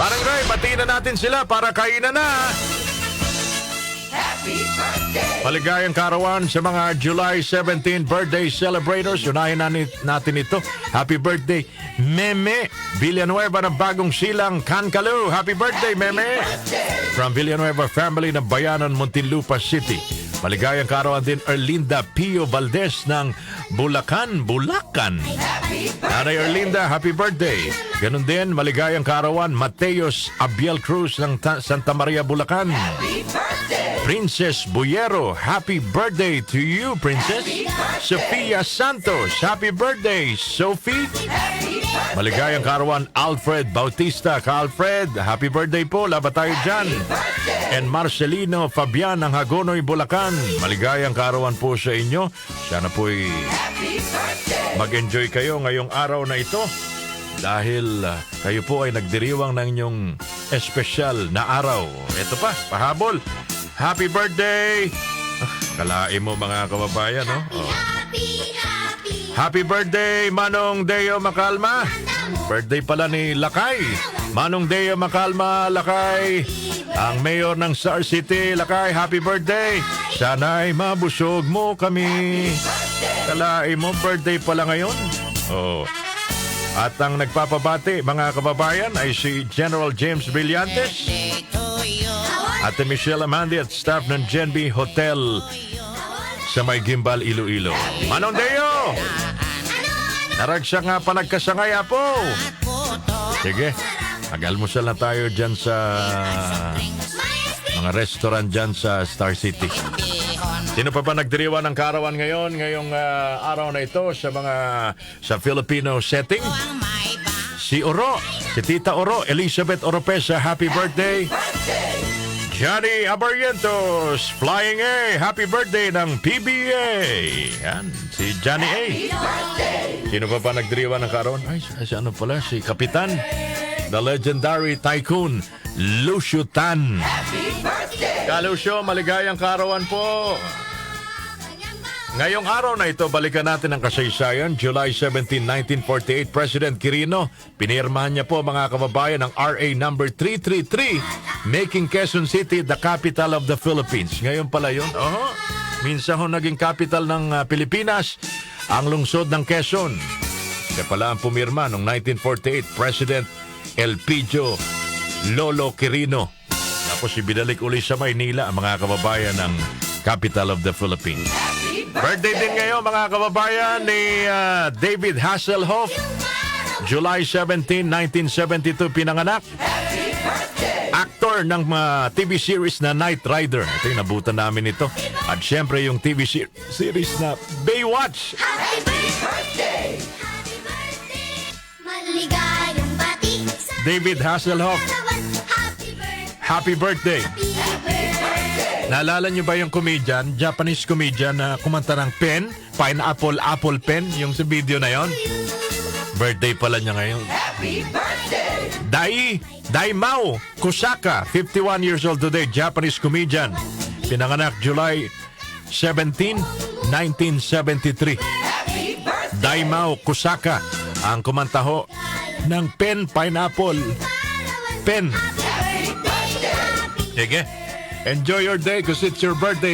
Parang Ray, batiin na natin sila para kainan na. Maligayang karawan sa mga July 17 birthday celebrators. Unahin na natin ito. Happy birthday, Meme Villanueva ng bagong silang Kankalu. Happy birthday, Meme! From Villanueva family ng Bayanan, Muntinlupa City. Maligayang karawan din Erlinda Pio Valdez ng Bulacan, Bulacan. Nanay Erlinda, happy birthday. Ganon din, maligayang karawan Mateos Abiel Cruz ng Ta- Santa Maria, Bulacan. Princess Buyero, happy birthday to you, Princess. Sofia Santos, happy birthday, Sophie. Maligayang karawan Alfred Bautista. Ka-Alfred, happy birthday po. Labat tayo dyan. And Marcelino Fabian ng Hagonoy, Bulacan. Maligayang karawan po sa inyo. Sana po'y mag-enjoy kayo ngayong araw na ito. Dahil ah, kayo po ay nagdiriwang ng inyong espesyal na araw. Ito pa, pahabol. Happy birthday! Ah, Kalain mo mga kababayan, no? Oh. Happy. Happy birthday, Manong Deo Makalma. Birthday pala ni Lakay. Manong Deo Makalma, Lakay. Ang mayor ng Star City, Lakay, happy birthday. Sana'y mabusog mo kami. Kalain mo, birthday pala ngayon. Oh. At ang nagpapabati, mga kababayan, ay si General James Brillantes. Ate Michelle Amandi at staff ng Genby Hotel sa may Gimbal, Iloilo. Manong Deo! Naragsa nga pa nagkasangaya po. Sige, mag-almusal na tayo dyan sa mga restaurant dyan sa Star City. Sino pa ba nagdiriwa ng karawan ngayon, ngayong ah, araw na ito sa mga sa Filipino setting? Si Oro, si Tita Oro, Elizabeth Oropesa, happy birthday. Johnny Abarientos, Flying A, happy birthday ng PBA. Yan, si Johnny A. Sino pa ba nagdiriwa ng karon? Ay, si ano pala, si Kapitan. The legendary tycoon, Lucio Tan. Kalusyo, maligayang karawan po. Ngayong araw na ito, balikan natin ang kasaysayan. July 17, 1948, President Quirino, pinirmahan niya po mga kababayan ng RA number 333, making Quezon City the capital of the Philippines. Ngayon pala yun. Oho, minsan ho naging capital ng ah, Pilipinas, ang lungsod ng Quezon. Kaya pala ang pumirma noong 1948, President Elpidio Lolo Quirino. Tapos ibinalik uli sa Maynila ang mga kababayan ng capital of the Philippines. Birthday din ngayon mga kababayan ni ah, David Hasselhoff. July 17, 1972 pinanganak. Actor ng mga TV series na Knight Rider. Ito yung nabutan namin ito. At syempre yung TV se- series na Baywatch. Happy birthday! Happy birthday! Maligayang bati David Hasselhoff, happy birthday. Happy birthday! Naalala niyo ba yung comedian, Japanese comedian na kumanta ng pen, pineapple apple pen, yung sa video na yon? Birthday pala niya ngayon. Happy birthday! Dai, Dai Mao Kusaka, 51 years old today, Japanese comedian. Pinanganak July 17, 1973. Dai Mao Kusaka, ang kumantaho ng pen, pineapple, pen. Sige, enjoy your day because it's your birthday.